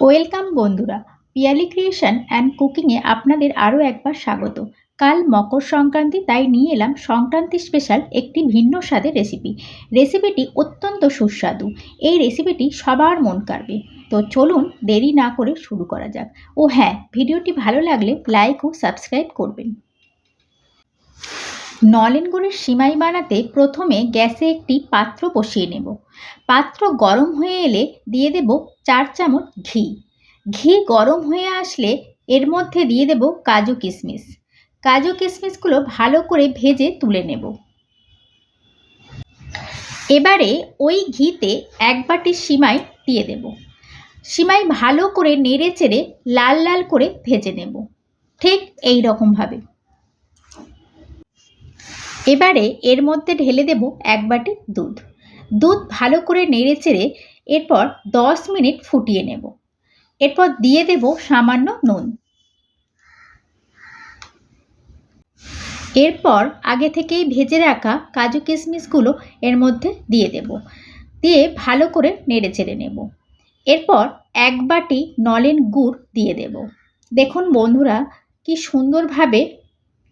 Welcome বন্ধুরা, Piyali creation and কুকিংয়ে আপনাদের আরও একবার স্বাগত। কাল মকর সংক্রান্তি, তাই নিয়ে এলাম সংক্রান্তি স্পেশাল একটি ভিন্ন স্বাদের রেসিপি। রেসিপিটি অত্যন্ত সুস্বাদু। এই রেসিপিটি সবার মন কাড়বে। তো চলুন দেরি না করে শুরু করা যাক। ও হ্যাঁ ভিডিওটি ভালো লাগলে লাইক ও সাবস্ক্রাইব করবেন। নলেন গুড়ের সিমাই বানাতে প্রথমে গ্যাসে একটি পাত্র বসিয়ে নেব। পাত্র গরম হয়ে এলে দিয়ে দেব চার চামচ ঘি। ঘি গরম হয়ে আসলে এর মধ্যে দিয়ে দেব কাজু কিশমিশ। কাজু কিশমিশগুলো ভালো করে ভেজে তুলে নেব। এবারে ওই ঘিতে এক বাটি সিমাই দিয়ে দেব। সিমাই ভালো করে নেড়ে চেড়ে লাল লাল করে ভেজে নেব। ঠিক এই রকমভাবে। এবারে এর মধ্যে ঢেলে দেব এক বাটি দুধ। দুধ ভালো করে নেড়ে চেড়ে এরপর দশ মিনিট ফুটিয়ে নেব। এরপর দিয়ে দেব সামান্য নুন। এরপর আগে থেকেই ভেজে রাখা কাজু কিশমিশগুলো এর মধ্যে দিয়ে দেব। দিয়ে ভালো করে নেড়ে চেড়ে নেব। এরপর এক বাটি নলেন গুড় দিয়ে দেব। দেখুন বন্ধুরা, কি সুন্দরভাবে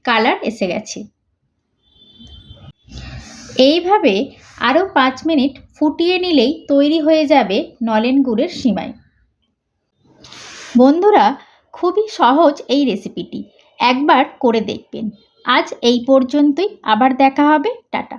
কালার এসে গেছে। এইভাবে আরও পাঁচ মিনিট ফুটিয়ে নিলেই তৈরি হয়ে যাবে নলেন গুড়ের সিমাই। বন্ধুরা, খুবই সহজ এই রেসিপিটি। একবার করে দেখবেন। আজ এই পর্যন্তই। আবার দেখা হবে। টাটা।